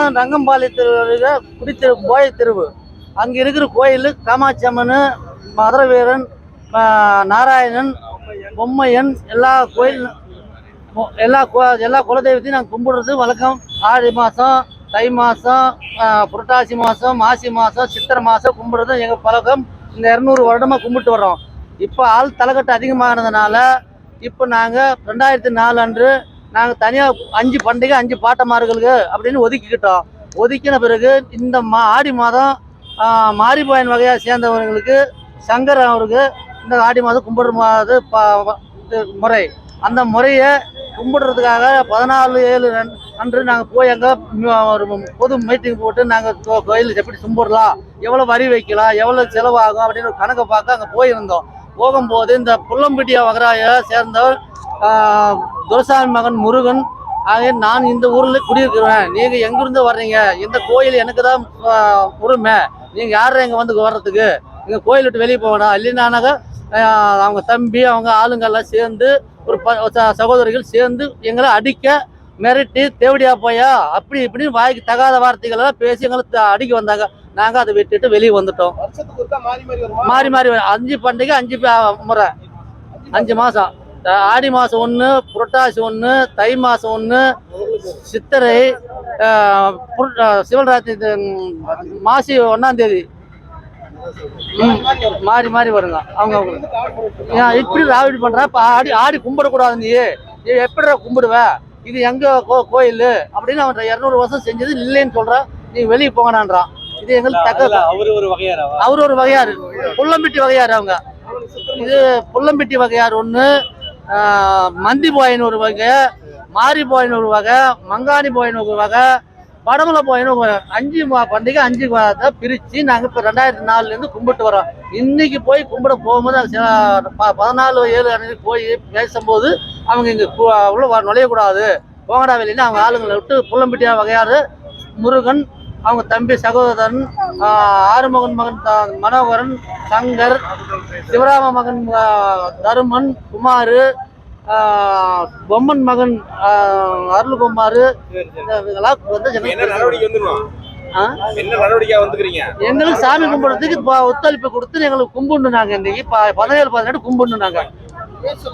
இடம் ரங்கம்பாளையத்தில் குடித்திரு கோயில் திருவு. அங்கே இருக்கிற கோயில் காமாட்சி அம்மன் மதுரவீரன் நாராயணன் பொம்மையன் எல்லா கோயில் எல்லா கோ எல்லா குலதெய்வத்தையும் நாங்கள் கும்பிடுறது வழக்கம். ஆடி மாதம் தை மாதம் புரட்டாசி மாதம் மாசி மாதம் சித்திரை மாதம் கும்பிடுறது எங்கள் பழக்கம். இந்த இரநூறு வருடமாக கும்பிட்டு வர்றோம். இப்போ ஆள் தலைக்கட்டு அதிகமானதுனால இப்போ நாங்கள் ரெண்டாயிரத்தி நாலு அன்று நாங்கள் தனியாக அஞ்சு பண்டிகை அஞ்சு பாட்டமார்களுக்கு அப்படின்னு ஒதுக்கிக்கிட்டோம். ஒதுக்கின பிறகு இந்த மா ஆடி மாதம் மாரிபாயன் வகையை சேர்ந்தவர்களுக்கு சங்கர் அவருக்கு இந்த ஆடி மாதம் கும்பிடுற மாது பா முறை. அந்த முறையை கும்பிடுறதுக்காக பதினாலு ஏழு அன்று நாங்கள் போய் அங்கே ஒரு பொது மீட்டிங் போட்டு நாங்கள் கோயிலுக்கு எப்படி கும்பிடலாம் எவ்வளோ வரி வைக்கலாம் எவ்வளோ செலவாகும் அப்படின்னு ஒரு கணக்கை பார்க்க அங்கே போயிருந்தோம். போகும்போது இந்த புல்லம்பிட்டியா வகராய சேர்ந்தவர் துரைசாமி மகன் முருகன். ஆக நான் இந்த ஊரில் குடியிருக்கிறேன். நீங்கள் எங்கிருந்து வர்றீங்க? இந்த கோயில் எனக்கு தான் உரிமை. நீங்கள் யார் இங்கே வந்து வர்றதுக்கு? இங்கே கோயில் விட்டு வெளியே போகணும் இல்லைனானாக்க அவங்க தம்பி அவங்க ஆளுங்கெல்லாம் சேர்ந்து ஒரு ப சகோதரிகள் சேர்ந்து எங்களை அடிக்க மிரட்டி தேவடியா போயா? அப்படி இப்படின்னு வாய்க்கு தகாத வார்த்தைகளெல்லாம் பேசி எங்களை அடிக்க வந்தாங்க. நாங்கள் அதை விட்டுட்டு வெளியே வந்துட்டோம். மாறி மாறி. அஞ்சு பண்டிகை அஞ்சு முறை. அஞ்சு மாதம் ஆடி மாதம் ஒன்று புரட்டாசி ஒன்று தை மாதம் ஒன்று சித்திரை சிவராத்திரி மாசி ஒன்றாம் தேதி. ம், மாறி மாறி வருங்க. அவங்க அவங்க இப்படி ராவடி பண்ற? இப்ப ஆடி ஆடி கும்பிடக்கூடாது நீ. நீ எப்படி கும்பிடுவ? இது எங்க கோ கோயில்? அப்படின்னு அவன் இரநூறு வருஷம் செஞ்சது இல்லைன்னு சொல்ற. நீ வெளியே போங்கடான்றான். இது எங்களுக்கு தக்க அவரு ஒரு வகையாரவா அவர் ஒரு வகையாரு. புள்ளம்பட்டி வகையாரு அவங்க. இது புள்ளம்பட்டி வகையார் ஒன்று மந்தி போயின்னு ஒரு வகை மாரி போயின்னு ஒரு வகை மங்காணி போயின்னு ஒரு வகை படமலை போயின்னு ஒரு அஞ்சு பண்டிகை அஞ்சு தான் பிரித்து நாங்கள் இப்போ ரெண்டாயிரத்தி நாலுலேருந்து கும்பிட்டு வரோம். இன்னைக்கு போய் கும்பிட போகும்போது சில- ப- பதினாலு ஏழு அன்னைக்கு போய் பேசும்போது அவங்க இங்கே உள்ள நுழையக்கூடாது. போங்கடா வெளியில அவங்க ஆளுங்களை விட்டு புள்ளம்பட்டியா வகையாறு முருகன் அவங்க தம்பி சகோதரன் ஆறுமுகன் மகன் மனோகரன் சங்கர் சிவராம மகன் தருமன் குமார் பொம்மன் மகன் அருள்குமார் எங்களுக்கு சாமி கும்பிடுறதுக்கு ஒத்துழைப்பு கொடுத்து எங்களுக்கு கும்பிடணும் நாங்கள் இன்னைக்கு பதினேழு பதினெட்டு கும்பிடணும் நாங்கள்